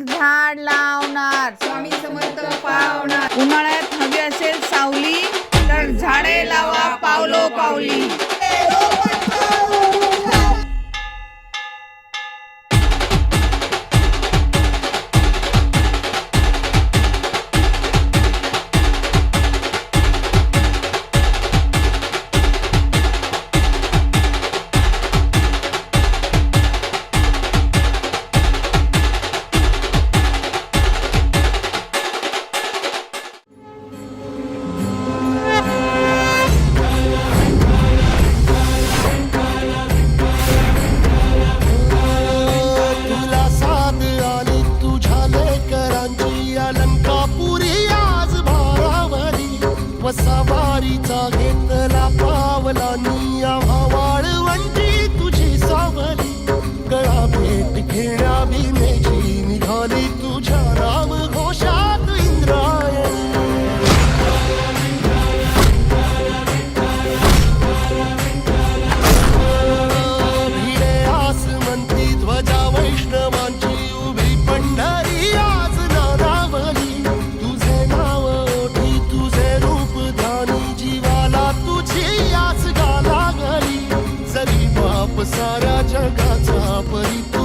एक झाड लावणार. स्वामी समर्थ पावणार. उन्हाळ्यात साऱ्या जगाचा परिप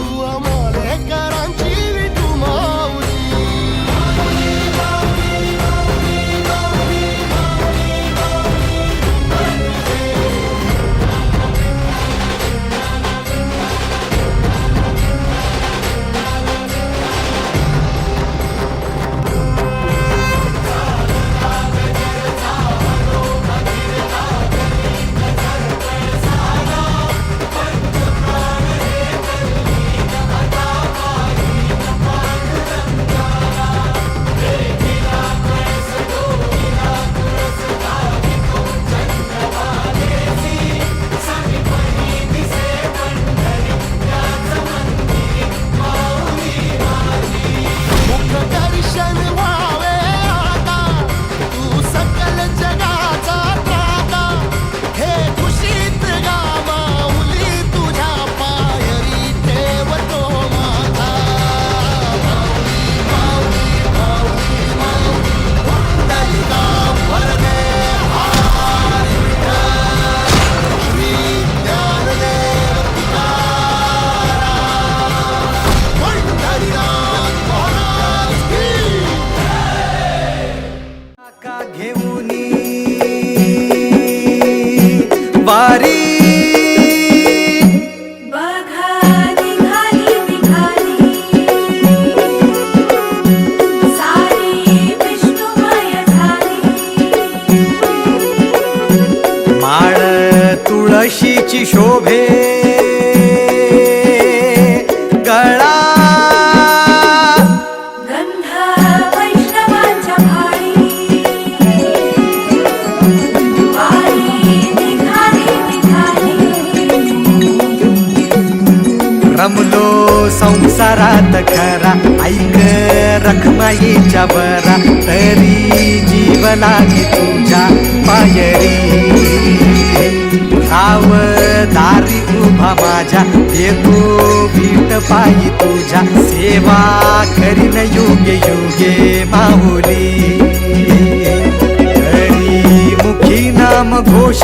त्याची शोभे. रमलो संसारात खरा. ऐक रखमाईच्या बरा. तरी जीवनाची तुझ्या पायरी दारी उभा माझ्या. येतो भीट पायी तुझ्या. सेवा करीन योगे योगे माहुली हरी मुखी नाम घोष